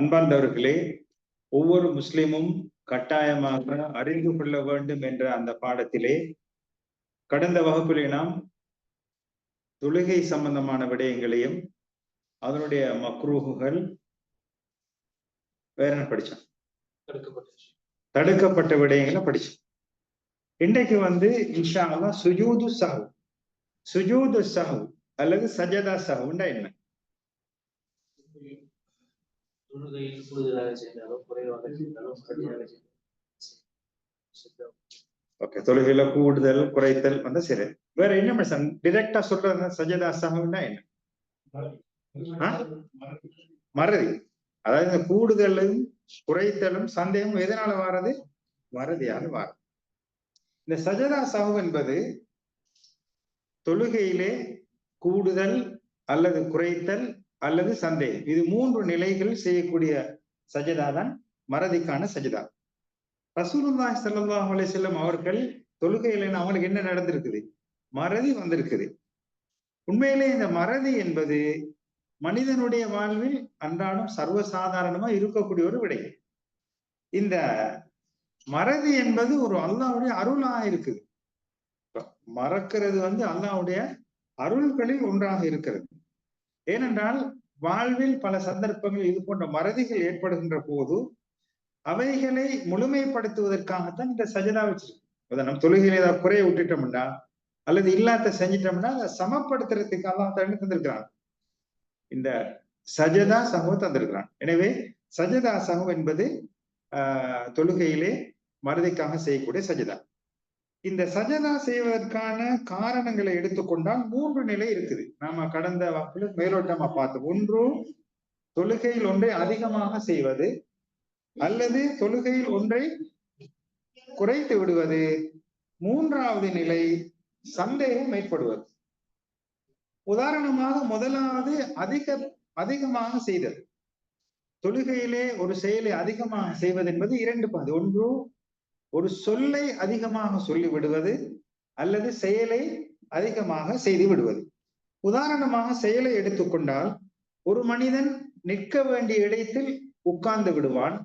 அன்பார்ந்தவர்களே ஒவ்வொரு முஸ்லிமும் கட்டாயமாக அறிந்து கொள்ள வேண்டும் என்ற அந்த பாடத்திலே கடந்த வகுப்பிலே நாம் தொழுகை சம்பந்தமான விடயங்களையும் அதனுடைய மக்ரூகுகள் வேற என்ன படிச்சோம்? தடுக்கப்பட்ட விடயங்களை படிச்சோம். இன்னைக்கு வந்து இன்ஷா அல்லா சுஜூது சாஹு. சுஜூது சாஹு. அல்லது சஜதா உண்டா என்ன? தொழுகையில் ஓகே தொழுகையில கூடுதல் குறைத்தல் வந்து சரி வேற என்ன மேடம் டிரெக்டா சொல்றது சஜதா சஹுண்டா என்ன? மறதி. அதாவது இந்த கூடுதலும் குறைத்தலும் சந்தேகம் எதனால வாரது? மறதியால வாரது இந்த சஜதா சஹு என்பது தொழுகையிலே கூடுதல் அல்லது குறைத்தல் அல்லது சந்தேகம் இது மூன்று நிலைகள் செய்யக்கூடிய சஜிதா தான் மறதிக்கான சஜிதா. ரசூலுல்லாஹி ஸல்லல்லாஹு அலைஹி அவர்கள் தொழுகையில அவங்களுக்கு என்ன நடந்திருக்குது? மறதி வந்திருக்குது. உண்மையிலே இந்த மறதி என்பது மனிதனுடைய வாழ்வில் அன்றாடம் சர்வசாதாரணமா இருக்கக்கூடிய ஒரு விடை. இந்த மறதி என்பது ஒரு அல்லாவுடைய அருளா இருக்குது. மறக்கிறது வந்து அல்லாவுடைய அருள்களில் ஒன்றாக இருக்கிறது. ஏனென்றால் வாழ்வில் பல சந்தர்ப்பங்கள் இது போன்ற மறதிகள் ஏற்படுகின்ற போது அவைகளை முழுமைப்படுத்துவதற்காகத்தான் இந்த சஜதா வச்சிருக்கு. அதை நம்ம தொழுகையில ஏதாவது குறைய விட்டுட்டோம்னா அல்லது இல்லாத செஞ்சிட்டோம்னா அதை சமப்படுத்துறதுக்கு அல்லாஹ் தண்ணி தந்திருக்கிறான் இந்த சஜதா சகோ தந்திருக்கிறான் எனவே சஜதா சகோ என்பது ஆஹ் தொழுகையிலே மறதிக்காக செய்யக்கூடிய சஜதா. இந்த சஜதா செய்வதற்கான காரணங்களை எடுத்துக்கொண்டால் மூன்று நிலை இருக்குது. நாம கடந்த வாக்கில் மேலோட்டமா பார்த்தோம். ஒன்று தொழுகையில் ஒன்றை அதிகமாக செய்வது அல்லது தொழுகையில் ஒன்றை குறைத்து விடுவது. மூன்றாவது நிலை சந்தேகம் ஏற்படுவது. உதாரணமாக முதலாவது அதிக அதிகமாக செய்தல். தொழுகையிலே ஒரு செயலை அதிகமாக செய்வது என்பது இரண்டு பாது. ஒன்று ஒரு சொல்லை அதிகமாக சொல்லி விடுவது அல்லது செயலை அதிகமாக செய்து விடுவது உதாரணமாக செயலை எடுத்துக்கொண்டால் ஒரு மனிதன் நிற்க வேண்டிய இடத்தில் உட்கார்ந்து விடுவான்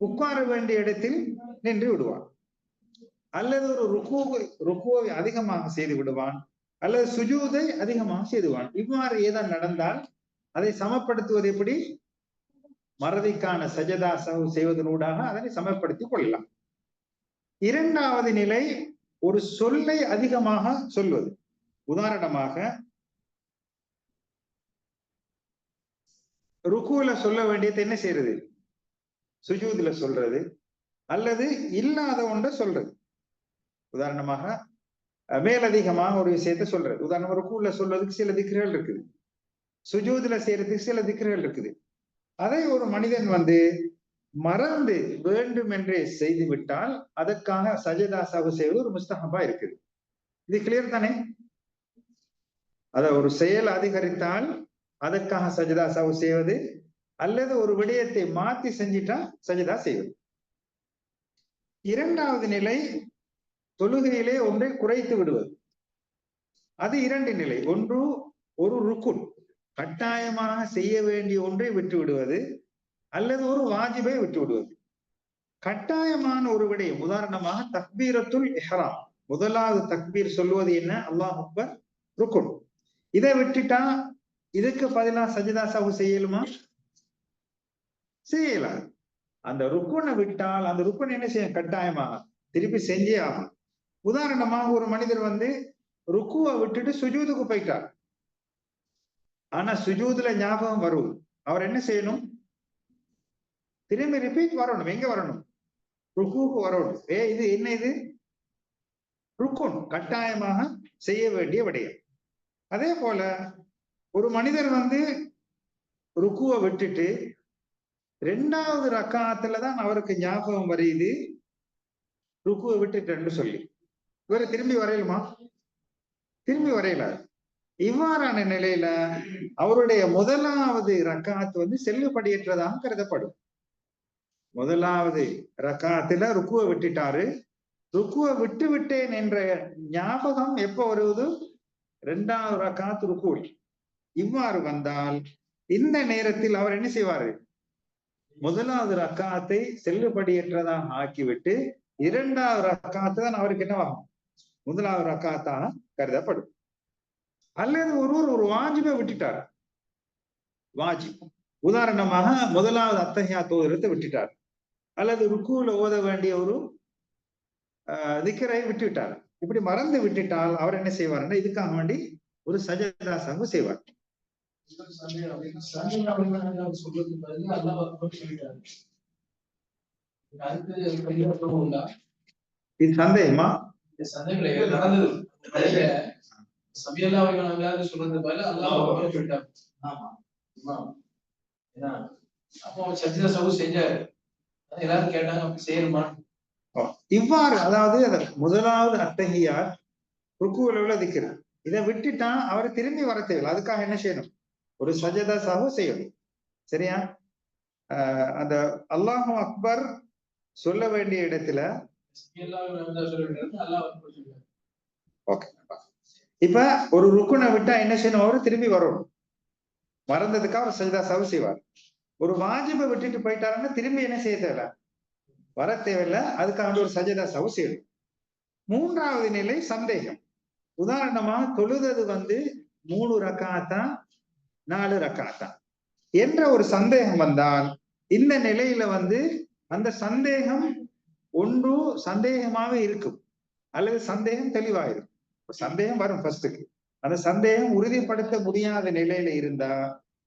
உட்கார வேண்டிய இடத்தில் நின்று விடுவான். அல்லது ஒரு ருக்குவை ருக்குவை அதிகமாக செய்து விடுவான் அல்லது சுஜூதை அதிகமாக செய்துவான் இவ்வாறு ஏதாவது நடந்தால் அதை சமப்படுத்துவது எப்படி? மறதிக்கான சஜதா சவு செய்வதனூடாக அதனை சமப்படுத்திக் கொள்ளலாம். இரண்டாவது நிலை ஒரு சொல்லை அதிகமாக சொல்வது. உதாரணமாக ருக்குல சொல்ல வேண்டியது என்ன செய்யறது சுஜூதுல சொல்றது அல்லது இல்லாத ஒன்றை சொல்றது. உதாரணமாக மேலதிகமாக ஒரு விஷயத்த சொல்றது. உதாரணமா ருக்குல சொல்றதுக்கு சில திக்ர்கள் இருக்குது. சுஜூதுல செய்யறதுக்கு சில திக்ர்கள் இருக்குது. அதை ஒரு மனிதன் வந்து மறந்து வேண்டும் என்றே செய்து விட்டால் அதற்காக சஜதா சாகு செய்வது ஒரு முஸ்தகபா இருக்குது. இது கிளியர் தானே? அத ஒரு செயல் அதிகரித்தால் அதற்காக சஜதா சாவு செய்வது அல்லது ஒரு விடயத்தை மாத்தி செஞ்சிட்டா சஜதா செய்வது. இரண்டாவது நிலை தொழுகையிலே ஒன்றை குறைத்து விடுவது. அது இரண்டு நிலை. ஒன்று ஒரு ருக்குன். கட்டாயமாக செய்ய வேண்டிய ஒன்றை விட்டு விடுவது. அல்லது ஒரு வாஜிபை விட்டு விடுவது. கட்டாயமான ஒரு விடயம் உதாரணமாக தக்பீரத்துல் இஹ்ராம். முதலாவது தக்பீர் சொல்லுவது என்ன? அல்லாஹ் அக்பர் ருக்குன். இதை விட்டுட்டா இதுக்கு பதிலா சஜிதா சாஹு செய்யலுமா? செய்யலாம் அந்த ருக்குனை விட்டால் அந்த ருக்குன் என்ன செய்யும்? கட்டாயமாக. திருப்பி செஞ்சே ஆகும் உதாரணமாக ஒரு மனிதர் வந்து ருக்குவை விட்டுட்டு சுஜூதுக்கு போயிட்டார். ஆனா சுஜூதுல ஞாபகம் வரும். அவர் என்ன செய்யணும்? திரும்பி ரிப்பீட் வரணும். எங்க வரணும்? ருக்குவுக்கு வரணும். ஏ இது என்ன இது? ருக்குன் கட்டாயமாக செய்ய வேண்டிய விடயம். அதே போல ஒரு மனிதர் வந்து ருக்குவை விட்டுட்டு ரெண்டாவது ரக்காத்துல தான் அவருக்கு ஞாபகம் வரையுது ருக்குவை விட்டுட்டேன்னு சொல்லி. இவர் திரும்பி வரையலுமா? திரும்பி வரையல இவ்வாறான நிலையில அவருடைய முதலாவது ரக்காத்து வந்து செல்லுபடியற்றதாக கருதப்படும். முதலாவது ரக்காத்துல ருக்குவை விட்டுட்டாரு. ருக்குவை விட்டு விட்டேன் என்ற ஞாபகம் எப்ப வருவது ரெண்டாவது ரக்காத்து ருக்குவில். இவ்வாறு வந்தால் இந்த நேரத்தில் அவர் என்ன செய்வாரு? முதலாவது ரக்காத்தை செல்லுபடியற்றதாக ஆக்கிவிட்டு இரண்டாவது ரக்காத்து தான் அவருக்கு என்னவாகும்? முதலாவது ரக்காத்தாக கருதப்படும். அல்லது ஒருவர் ஒரு வாஜிபை விட்டுட்டார். வாஜிப். உதாரணமாக முதலாவது அத்தகையா தோதிரத்தை விட்டுட்டார். அல்லது ருக்குல ஓத வேண்டிய ஒரு திக்கரை விட்டுவிட்டார். இப்படி மறந்து விட்டுட்டால் அவர் என்ன செய்வார்னா இதுக்காக வேண்டி ஒரு சஜதா சங்கு செய்வார். அதுக்கு இது சந்தேகமா? சொல்றது அல்லாஹ் ஆமா அப்போ சஜிதா சவு செஞ்சாரு. எல்லாரும் கேட்டாங்க செய்யணுமா? இவ்வாறு அதாவது அந்த முதலாவது அத்தகையார் ருக்குவில் உள்ள திக்ரு இதை விட்டுட்டான் அவர் திரும்பி வர தேவையில்லை. அதுக்காக என்ன செய்யணும்? ஒரு சஜதா சாஹு செய்யணும். சரியா? அந்த அல்லாஹு அக்பர் சொல்ல வேண்டிய இடத்துல ஓகே இப்ப ஒரு ருக்குனை விட்டா என்ன செய்யணும்? அவரு திரும்பி வரணும். மறந்ததுக்காக அவர் சஜதா சாஹு செய்வார். ஒரு வாஜிபை விட்டுட்டு போயிட்டாருன்னா திரும்பி என்ன செய்ய தேவை? வர தேவையில்ல. அதுக்காக ஒரு சஜதா சாஹு செய்யணும் மூன்றாவது நிலை சந்தேகம். உதாரணமா தொழுதது வந்து மூணு ரக்காத்தா நாலு ரக்காத்தா என்ற ஒரு சந்தேகம் வந்தால் இந்த நிலையில வந்து அந்த சந்தேகம் ஒன்று சந்தேகமாக இருக்கும் அல்லது சந்தேகம் தெளிவாயிருக்கும் சந்தேகம் வரும் ஃபர்ஸ்டுக்கு அந்த சந்தேகம் உறுதிப்படுத்த முடியாத நிலையில இருந்தா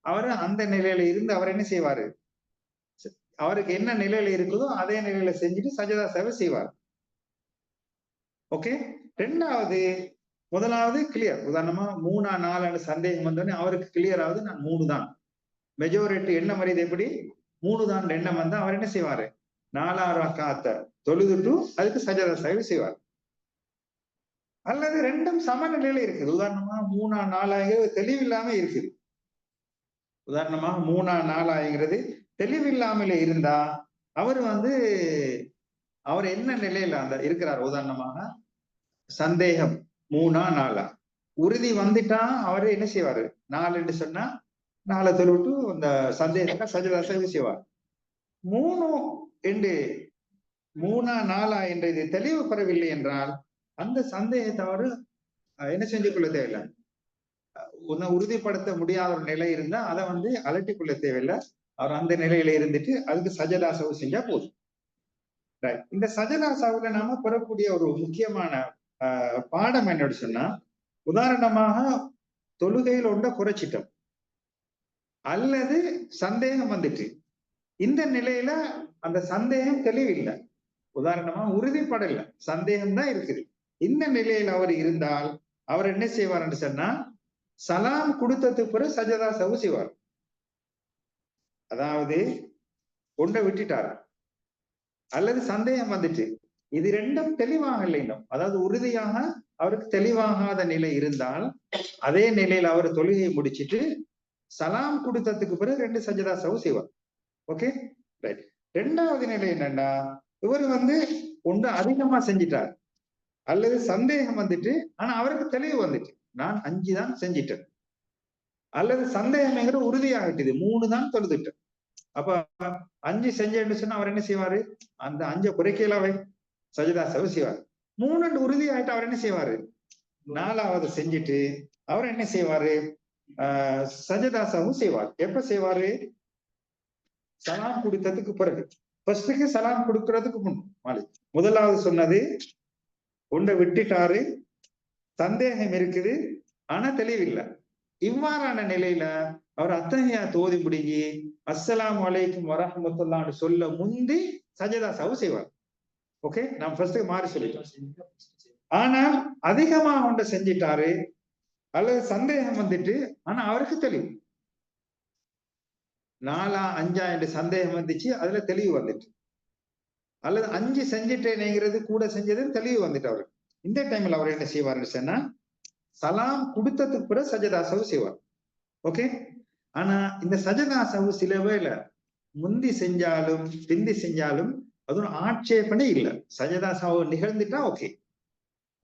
அவர் அந்த நிலையில இருந்து அவர் என்ன செய்வாரு? அவருக்கு என்ன நிலையில இருக்குதோ அதே நிலையில செஞ்சுட்டு சஜதா சேவை செய்வார். ஓகே ரெண்டாவது முதலாவது கிளியர் உதாரணமா மூணா நாலு சந்தேகம் வந்தோடனே அவருக்கு கிளியர் ஆகுது நான் மூணு தான் மெஜாரிட்டி எண்ணம் வருது எப்படி? மூணு தான் எண்ணம் வந்தா அவர் என்ன செய்வாரு? நாலாறு காத்த தொழுதுட்டு அதுக்கு சஜதா சேவை செய்வார். அல்லது ரெண்டும் சமநிலையில இருக்குது. உதாரணமா மூணா நாலாயிரம் தெளிவில்லாம இருக்குது. உதாரணமாக மூணா நாலாயிரங்கிறது தெளிவில்லாமல இருந்தா அவர் வந்து அவர் என்ன நிலையில அந்த இருக்கிறார்? உதாரணமாக சந்தேகம் மூணா நாலா. உறுதி வந்துட்டா அவரு என்ன செய்வாரு? நாலுன்னு சொன்னா நாலு தொழுவிட்டு அந்த சந்தேகத்தை சஜதா சேவை செய்வார்? மூணு என்று மூணா நாலா என்ற இது தெளிவு பெறவில்லை என்றால் அந்த சந்தேகத்தை அவரு என்ன செஞ்சு கொள்ள தேவையில்லை. உன்னை உறுதிப்படுத்த முடியாத ஒரு நிலை இருந்தா அதை வந்து அலட்டிக்குள்ள தேவையில்லை. அவர் அந்த நிலையில இருந்துட்டு அதுக்கு சஜதா சவு செஞ்சா போதும். இந்த சஜதா சவுல நாம பெறக்கூடிய ஒரு முக்கியமான பாடம் என்னன்னு சொன்னா உதாரணமாக தொழுகையில் ஒன்றை குறைச்சிட்டோம். அல்லது சந்தேகம் வந்துட்டு. இந்த நிலையில அந்த சந்தேகம் தெளிவில்லை. உதாரணமா உறுதிப்படல. சந்தேகம் தான் இருக்குது. இந்த நிலையில் அவர் இருந்தால் அவர் என்ன செய்வார்னு சொன்னா சலாம் கொடுத்ததுக்கு பிறகு சஜதா சவு செய்வார். அதாவது ஒன்றை விட்டுட்டார். அல்லது சந்தேகம் வந்துட்டு இது ரெண்டும் தெளிவாக இல்லை இன்னும் அதாவது உறுதியாக அவருக்கு தெளிவாகாத நிலை இருந்தால் அதே நிலையில் அவர் தொழுகையை முடிச்சிட்டு சலாம் கொடுத்ததுக்கு பிறகு ரெண்டு சஜதா சவு செய்வார். ஓகே? ரைட் ரெண்டாவது நிலை என்னன்னா இவர் வந்து ஒன்று அதிகமா செஞ்சிட்டார். அல்லது சந்தேகம் வந்துட்டு ஆனா அவருக்கு தெளிவு வந்துட்டு நான் அஞ்சு தான் செஞ்சிட்டேன். அல்லது சந்தேகம்ங்கிற உறுதியாகிட்டுது மூணு தான் தொழுதுட்டேன். அப்ப அஞ்சு செஞ்சேன்னு சொன்னா அவர் என்ன செய்வாரு? அந்த அஞ்சை குறைக்கலாவே சஜிதா சவு செய்வார். மூணு உறுதி ஆயிட்டு அவர் என்ன செய்வாரு? நாலாவது செஞ்சுட்டு அவர் என்ன செய்வாரு? ஆஹ் சஜதா செய்வார். எப்ப செய்வாரு? சலாம் கொடுத்ததுக்கு பிறகு. ஃபர்ஸ்டுக்கு சலாம் கொடுக்கறதுக்கு முன் மாலை முதலாவது சொன்னது உண்டை விட்டுட்டாரு சந்தேகம் இருக்குது. ஆனா தெளிவில்லை. இவ்வாறான நிலையில அவர் அத்தகையா தோதி முடிங்கி அஸ்லாம் அலைக்கும் வரஹமத்துல்லான்னு சொல்ல முந்தி சஜதா சவு செய்வார். ஓகே? நான் ஃபர்ஸ்ட் மாறி சொல்லிட்டோம். ஆனால் அதிகமா ஒன்றை செஞ்சிட்டாரு. அல்லது சந்தேகம் வந்துட்டு ஆனா அவருக்கு தெளிவு. நாலா அஞ்சா என்று சந்தேகம் வந்துச்சு அதுல தெளிவு வந்துட்டு. அல்லது அஞ்சு செஞ்சிட்டேனேங்கிறது கூட செஞ்சது தெளிவு வந்துட்டு அவருக்கு. இந்த டைம்ல அவர் என்ன செய்வார்னு சொன்னா சலாம் கொடுத்ததுக்கு பிறகு சஜதா சவு செய்வார். ஓகே ஆனா இந்த சஜதா சவு சில வேளை முந்தி செஞ்சாலும் பிந்தி செஞ்சாலும் அது ஒரு ஆட்சேபனை இல்லை. சஜதா சவு நிகழ்ந்துட்டா ஓகே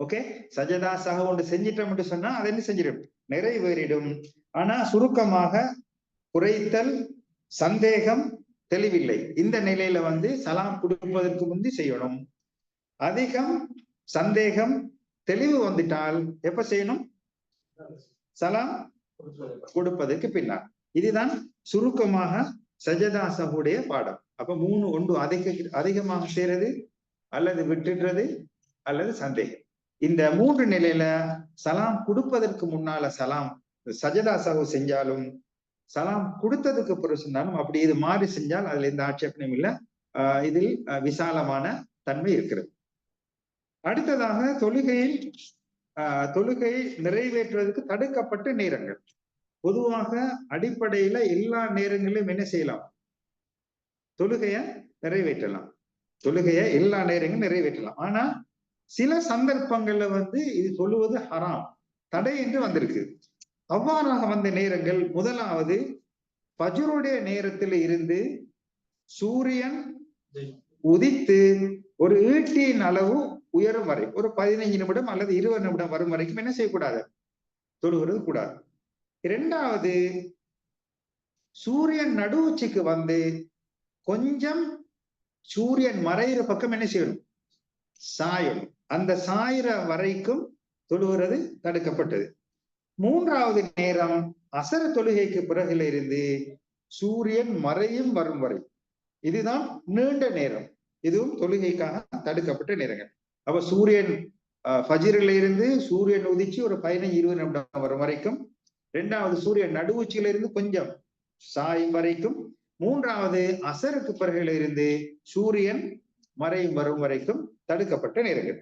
ஓகே சஜதா சக ஒன்று செஞ்சிட்டோம் சொன்னா அதை என்ன செஞ்சிடும்? நிறைவேறிடும். ஆனா சுருக்கமாக குறைத்தல் சந்தேகம் தெளிவில்லை. இந்த நிலையில வந்து சலாம் கொடுப்பதற்கு முந்தி செய்யணும். அதிகம் சந்தேகம் தெளிவு வந்துட்டால் எப்ப செய்யணும்? சலாம் கொடுப்பதற்கு பின்னால். இதுதான் சுருக்கமாக சஜதாசகுடைய பாடம். அப்ப மூணு ஒன்று அதிக அதிகமாக செய்யறது அல்லது விட்டுடுறது அல்லது சந்தேகம். இந்த மூன்று நிலையில சலாம் கொடுப்பதற்கு முன்னால சலாம் சஜதா சகு செஞ்சாலும் சலாம் கொடுத்ததுக்கு பிறகு செஞ்சாலும் அப்படி இது மாறி செஞ்சால் அதுல எந்த ஆட்சேபனையும் இல்லை. இதில் அஹ், விசாலமான தன்மை இருக்கிறது. அடுத்ததாக தொழுகையில் ஆஹ், தொழுகையை நிறைவேற்றுவதற்கு தடுக்கப்பட்ட நேரங்கள். பொதுவாக அடிப்படையில எல்லா நேரங்களிலும் என்ன செய்யலாம்? தொழுகைய நிறைவேற்றலாம். தொழுகைய எல்லா நேரங்களும் நிறைவேற்றலாம். ஆனா சில சந்தர்ப்பங்கள்ல வந்து இது சொல்லுவது ஹராம் தடை என்று வந்திருக்கு. அவ்வாறாக வந்த நேரங்கள் முதலாவது பஜருடைய நேரத்தில் இருந்து சூரியன் உதித்து ஒரு ஈட்டியின் அளவு உயரும் வரை ஒரு பதினைஞ்சு நிமிடம் அல்லது இருபது நிமிடம் வரும் வரைக்கும் என்ன செய்யக்கூடாது? தொழுகிறது கூடாது. இரண்டாவது சூரியன் நடு உச்சிக்கு வந்து கொஞ்சம் சூரியன் மறையிற பக்கம் என்ன செய்யணும்? சாயம். அந்த சாயிற வரைக்கும் தொழுகிறது தடுக்கப்பட்டது. மூன்றாவது நேரம் அசர தொழுகைக்கு பிறகுல இருந்து சூரியன் மறையும் வரும் வரை. இதுதான் நீண்ட நேரம். இதுவும் தொழுகைக்காக தடுக்கப்பட்ட நேரங்கள். அப்ப சூரியன் ஃபஜிரில இருந்து சூரியன் உதிச்சு ஒரு பதினஞ்சு இருபது நிமிடம் வரும் வரைக்கும். இரண்டாவது சூரியன் நடுவுச்சியில இருந்து கொஞ்சம் சாயும் வரைக்கும். மூன்றாவது அசருக்கு பிறகுல இருந்து சூரியன் மறையும் வரும் வரைக்கும் தடுக்கப்பட்ட நேரங்கள்.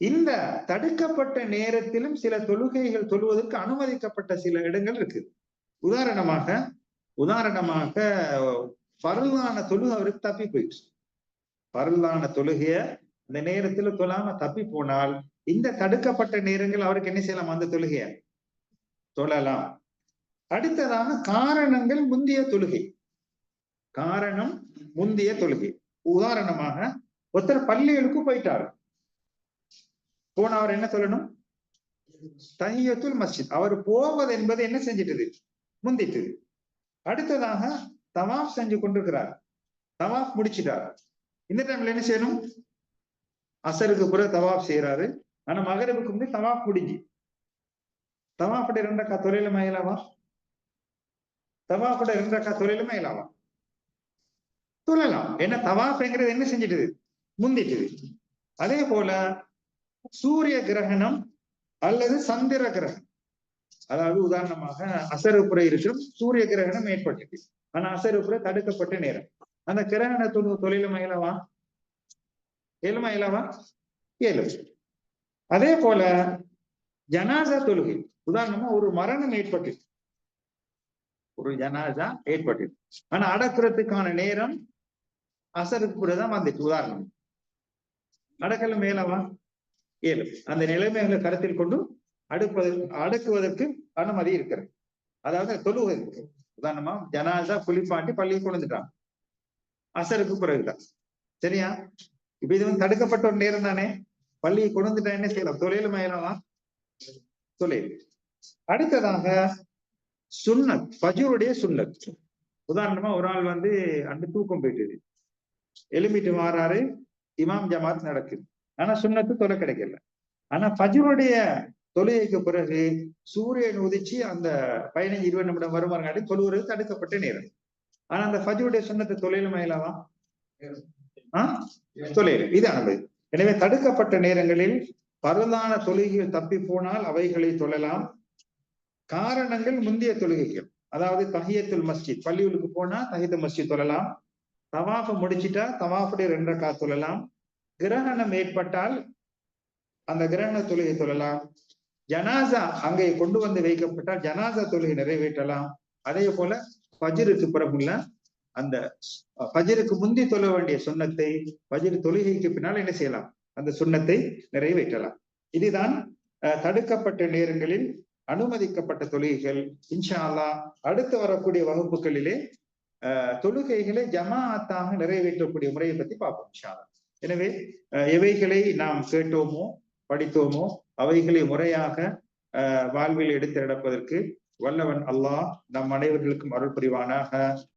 இந்த தடுக்கப்பட்ட நேரத்திலும் சில தொழுகைகள் தொழுவதற்கு அனுமதிக்கப்பட்ட சில இடங்கள் இருக்கு. உதாரணமாக உதாரணமாக பருளான தொழுகை அவருக்கு தப்பி போயிடுச்சு. பருளான தொழுகைய அந்த நேரத்துல தொழாம தப்பி போனால் இந்த தடுக்கப்பட்ட நேரங்கள் அவருக்கு என்ன செய்யலாம்? அந்த தொழுகைய தொழலாம். அடுத்ததாக காரணங்கள் முந்திய தொழுகை. காரணம் முந்திய தொழுகை. உதாரணமாக ஒருத்தர் பள்ளிகளுக்கு போயிட்டாரு. போன அவர் என்ன சொல்லணும்? தஹியத்துல் மஸ்ஜித். அவர் போவது என்பது என்ன செஞ்சிட்டது? முந்திட்டது. அடுத்ததாக தவாஃப் செஞ்சு கொண்டிருக்கிறார். தவாஃப் முடிச்சிட்டார். இந்த டைம்ல என்ன செய்யணும்? அசருக்கு பிறகு தவாப் செய்யறாரு ஆனா மகரவுக்கு முந்தைய தவாப் முடிஞ்சு தவாஃபுடைய ரெண்டக்கா தொழில மயிலாவா? தவாஃபுடைய ரெண்டக்கா தொழில மயிலாவா? தொழலாம் ஏன்னா தவாஃப்ங்கிறது என்ன செஞ்சிட்டது? முந்திட்டுது. அதே போல சூரிய கிரகணம் அல்லது சந்திர கிரகணம். அதாவது உதாரணமாக அசருப்புற இருக்கும் சூரிய கிரகணம் ஏற்பட்டது ஆனா அசருப்புற தடுக்கப்பட்ட நேரம். அந்த கிரகண தொழு தொழில மயிலவா? ஏழு மயிலவா ஏழு. அதே போல ஜனாசா தொழுகை. உதாரணமா ஒரு மரணம் ஏற்பட்டு ஒரு ஜனாசா ஏற்பட்டு ஆனா அடக்குறதுக்கான நேரம் அசருக்கு கூடதான் வந்துட்டு உதாரணம். அடக்கல மேலவா? ஏழு. அந்த நிலைமைகளை கருத்தில் கொண்டு அடுப்பதற்கு அடக்குவதற்கு அனுமதி இருக்கிறது. அதாவது தொழுகை. உதாரணமா ஜனாசா புலிப்பாண்டி பள்ளி கொண்டு வந்துட்டான் அசருக்கு பிறகுதான். சரியா? இப்ப இது வந்து தடுக்கப்பட்ட ஒரு நேரம் தானே? பள்ளியை கொண்டு என்ன செய்யலாம்? தொழில் மயிலவா தொழில். அடுத்ததாக சுண்ணத் பஜூருடைய சுண்ணத். உதாரணமா ஒரு ஆள் வந்து அந்த தூக்கம் போயிட்டு எலும்பிட்டு மாறாரு இமாம் ஜமாத் நடக்குது. ஆனா சுண்ணத்து தொலை கிடைக்கல. ஆனா பஜ்ருடைய தொழுகைக்கு பிறகு சூரியன் உதிச்சு அந்த பதினஞ்சு இருபது நிமிடம் வருமாறுங்காட்டி தொழுவுறது தடுக்கப்பட்ட நேரம். ஆனா அந்த ஃபஜ்ருடைய சுண்ணத்தை தொழில் மயிலாவா ஆஹ் தொழில் இது அனுமதி எனவே தடுக்கப்பட்ட நேரங்களில் பரதான தொழுகைகள் தப்பி போனால் அவைகளை தொழலாம். காரணங்கள் முந்தைய தொழுகைகள் அதாவது தஹியத்துல் மஸ்ஜித். பள்ளிகளுக்கு போனா தஹித மஸ்ஜித் தொழலாம். தவாஃப முடிச்சிட்டா தவாஃபுடைய ரெண்டு கா தொழலாம். கிரகணம் ஏற்பட்டால் அந்த கிரகண தொழுகை தொழலாம். ஜனாசா அங்கே கொண்டு வந்து வைக்கப்பட்டால் ஜனாசா தொழுகை நிறைவேற்றலாம். அதே போல பஜிருக்கு பிறகுள்ள அந்த பஜிருக்கு முந்தி தொழ வேண்டிய சுண்ணத்தை பஜிர் தொழுகைக்கு பின்னால் என்ன செய்யலாம்? அந்த சுண்ணத்தை நிறைவேற்றலாம். இதுதான் தடுக்கப்பட்ட நேரங்களில் அனுமதிக்கப்பட்ட தொழுகைகள். இன்ஷா அல்லா அடுத்து வரக்கூடிய வகுப்புகளிலே தொழுகைகளை ஜமாஅத்தாக நிறைவேற்றக்கூடிய முறையை பத்தி பார்ப்போம் இன்ஷா அல்லா எனவே எவைகளை நாம் கேட்டோமோ படித்தோமோ அவைகளை முறையாக வாழ்வில் எடுத்து நடப்பதற்கு வல்லவன் அல்லாஹ் நம் அனைவர்களுக்கும் அருள் புரிவானாக.